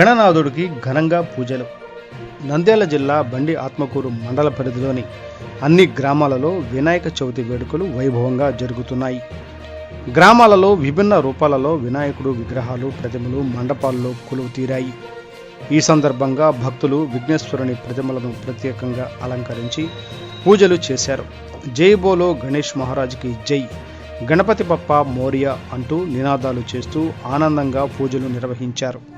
గణనాథుడికి ఘనంగా పూజలు. నంద్యాల జిల్లా బండి ఆత్మకూరు మండల పరిధిలోని అన్ని గ్రామాలలో వినాయక చవితి వేడుకలు వైభవంగా జరుగుతున్నాయి. గ్రామాలలో విభిన్న రూపాలలో వినాయకుడు విగ్రహాలు ప్రతిమలు మండపాల్లో కొలువు తీరాయి. ఈ సందర్భంగా భక్తులు విఘ్నేశ్వరుని ప్రతిమలను ప్రత్యేకంగా అలంకరించి పూజలు చేశారు. జై బోలో గణేష్ మహారాజ్కి జై. గణపతి బప్ప మోరియా అంటూ నినాదాలు చేస్తూ ఆనందంగా పూజలు నిర్వహించారు.